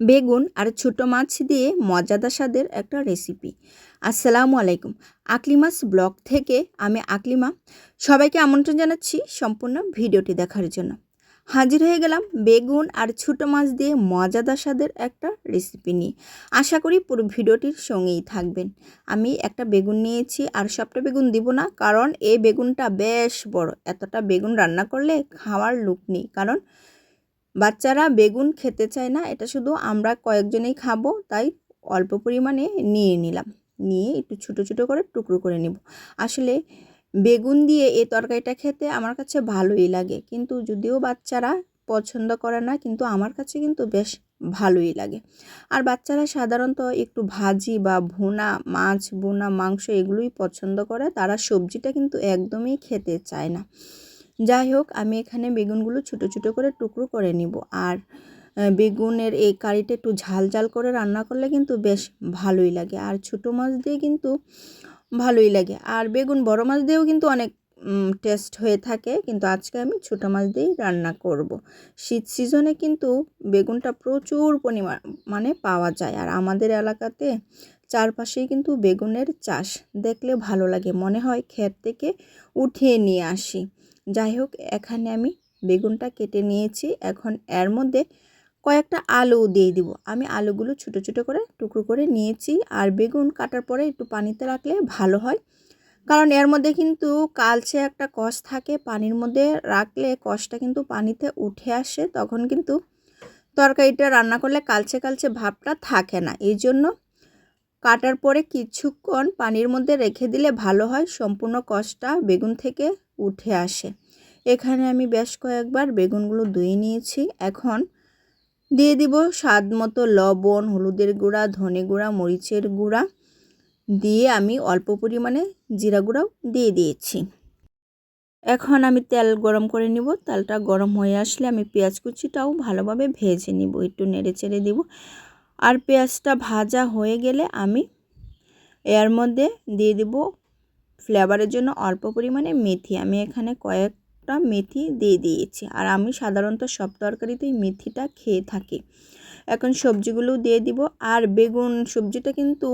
বেগুন আর ছোটো মাছ দিয়ে মজাদার স্বাদের একটা রেসিপি আসসালামু আলাইকুম। আকলিমাস ব্লগ থেকে আমি আকলিমা। সবাইকে আমন্ত্রণ জানাচ্ছি সম্পূর্ণ ভিডিওটি দেখার জন্য। হাজির হয়ে গেলাম বেগুন আর ছোটো মাছ দিয়ে মজাদার স্বাদের একটা রেসিপি নিয়ে। আশা করি পুরো ভিডিওটির সঙ্গেই থাকবেন। আমি একটা বেগুন নিয়েছি আর সবটা বেগুন দিব না কারণ এই বেগুনটা বেশ বড়। এতটা বেগুন রান্না করলে খাওয়ার লুক নেই। কারণ বাচ্চারা বেগুন খেতে চায় না, এটা শুধু আমরা কয়েকজনেই খাব, তাই অল্প পরিমাণে নিয়ে নিলাম। নিয়ে একটু ছোটো ছোটো করে টুকরো করে নেব। আসলে বেগুন দিয়ে এই তরকারিটা খেতে আমার কাছে ভালোই লাগে, কিন্তু যদিও বাচ্চারা পছন্দ করে না, কিন্তু আমার কাছে কিন্তু বেশ ভালোই লাগে। আর বাচ্চারা সাধারণত একটু ভাজি বা ভুনা, মাছ, ভুনা, মাংস এগুলোই পছন্দ করে, তারা সবজিটা কিন্তু একদমই খেতে চায় না। যাই হোক আমি এখানে বেগুনগুলো ছোটো ছোটো করে টুকরো করে নিব। আর বেগুনের এই কারিটা একটু ঝাল ঝাল করে রান্না করলে কিন্তু বেশ ভালোই লাগে। আর ছোটো মাছ দিয়ে কিন্তু ভালোই লাগে। আর বেগুন বড় মাছ দিয়েও কিন্তু অনেক টেস্ট হয়ে থাকে। কিন্তু আজকে আমি ছোটো মাছ দিয়েই রান্না করব। শীত সিজনে কিন্তু বেগুনটা প্রচুর পরিমাণ মানে পাওয়া যায়। আর আমাদের এলাকাতে চারপাশেই কিন্তু বেগুনের চাষ দেখলে ভালো লাগে। মনে হয় ক্ষেত থেকে উঠিয়ে নিয়ে আসি। যাই হোক, এখানে আমি বেগুনটা কেটে নিয়েছি। এখন এর মধ্যে কয়েকটা আলু দিয়ে দিব। আমি আলুগুলো ছোটো ছোটো করে টুকরো করে নিয়েছি আর বেগুন কাটার পরে একটু পানিতে রাখলে ভালো হয়। কারণ এর মধ্যে কিন্তু কালচে একটা কষ থাকে, পানির মধ্যে রাখলে কষটা কিন্তু পানিতে উঠে আসে, তখন কিন্তু তরকারিটা রান্না করলে কালচে কালচে ভাবটা থাকে না। এই জন্য কাটার পরে কিছুক্ষণ পানির মধ্যে রেখে দিলে ভালো হয়, সম্পূর্ণ কষটা বেগুন থেকে উঠে আসে। এখানে আমি বেশ কয়েকবার বেগুনগুলো ধুয়ে নিয়েছি। এখন দিয়ে দিব স্বাদ মতো লবণ, হলুদের গুঁড়া, ধনে গুঁড়া, মরিচের গুঁড়া দিয়ে আমি অল্প পরিমাণে জিরা গুঁড়াও দিয়ে দিয়েছি। এখন আমি তেল গরম করে নিব। তেলটা গরম হয়ে আসলে আমি পেঁয়াজ কুচিটাও ভালোভাবে ভেজে নিব, একটু নেড়ে চেড়ে দিব। আর পেঁয়াজটা ভাজা হয়ে গেলে আমি এর মধ্যে দিয়ে দিব ফ্লেভারের জন্য অল্প পরিমাণে মেথি। আমি এখানে কয়েকটা মেথি দিয়ে দিয়েছি। আর আমি সাধারণত সব তরকারিতেই মেথিটা খেয়ে থাকি। এখন সবজিগুলো দিয়ে দিব। আর বেগুন সবজিটা কিন্তু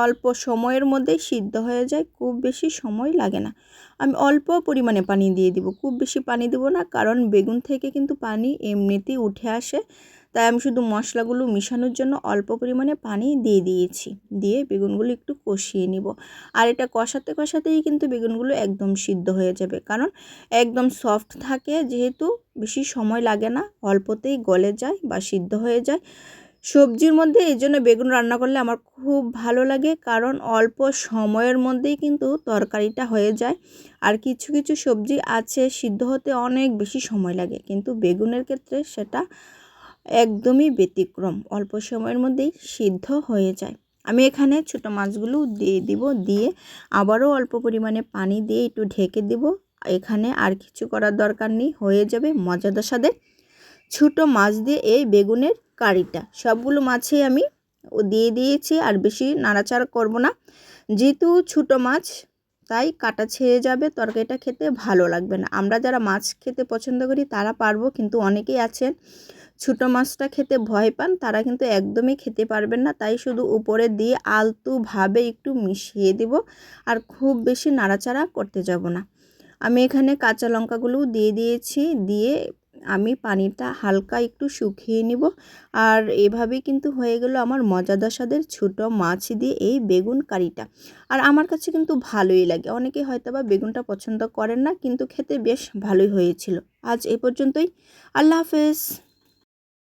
অল্প সময়ের মধ্যেই সিদ্ধ হয়ে যায়। খুব বেশি সময় লাগে না। আমি অল্প পরিমাণে পানি দিয়ে দিব। খুব বেশি পানি দেবো না। কারণ বেগুন থেকে কিন্তু পানি এমনিতেই উঠে আসে। তাই আমি শুধু মশলাগুলো মিশানোর জন্য অল্প পরিমাণে পানি দিয়ে দিয়েছি। দিয়ে বেগুনগুলো একটু কষিয়ে নিব। আর এটা কষাতে কষাতেই কিন্তু বেগুনগুলো একদম সিদ্ধ হয়ে যাবে। কারণ একদম সফট থাকে, যেহেতু বেশি সময় লাগে না, অল্পতেই গলে যায় বা সিদ্ধ হয়ে যায়। সবজির মধ্যে এই জন্য বেগুন রান্না করলে আমার খুব ভালো লাগে। কারণ অল্প সময়ের মধ্যেই কিন্তু তরকারিটা হয়ে যায়। আর কিছু কিছু সবজি আছে, সিদ্ধ হতে অনেক বেশি সময় লাগে। কিন্তু বেগুনের ক্ষেত্রে সেটা একদমই ব্যতিক্রম। অল্প সময়ের মধ্যেই সিদ্ধ হয়ে যায়। আমি এখানে ছোটো মাছগুলো দিয়ে দিব, দিয়ে আবারও অল্প পরিমাণে পানি দিয়ে একটু ঢেকে দিব। এখানে আর কিছু করার দরকার নেই, হয়ে যাবে মজাদার সাথে ছোটো মাছ দিয়ে এই বেগুনের কারিটা। সবগুলো মাছই আমি দিয়ে দিয়েছি, আর বেশি নাড়াচাড়া করব না। যেহেতু ছোটো মাছ তাই কাটা ছেড়ে যাবে, তরকারিটা খেতে ভালো লাগবে না। আমরা যারা মাছ খেতে পছন্দ করি তারা পারব, কিন্তু অনেকেই আছেন ছোটো মাছটা খেতে ভয় পান, তারা কিন্তু একদমই খেতে পারবেন না। তাই শুধু উপরে দিয়ে আলতুভাবে একটু মিশিয়ে দিব আর খুব বেশি নাড়াচাড়া করতে যাব না। আমি এখানে কাঁচা লঙ্কাগুলোও দিয়ে দিয়েছি, দিয়ে আমি পানিটা হালকা একটু শুকিয়ে নিব। আর এভাবে কিন্তু হয়ে গেল আমার মজাদার স্বাদের ছোটো মাছ দিয়ে এই বেগুন কারিটা। আর আমার কাছে কিন্তু ভালোই লাগে। অনেকে হয়তো বা বেগুনটা পছন্দ করেন না, কিন্তু খেতে বেশ ভালোই হয়েছিল। আজ এ পর্যন্তই। আল্লাহ হাফেজ।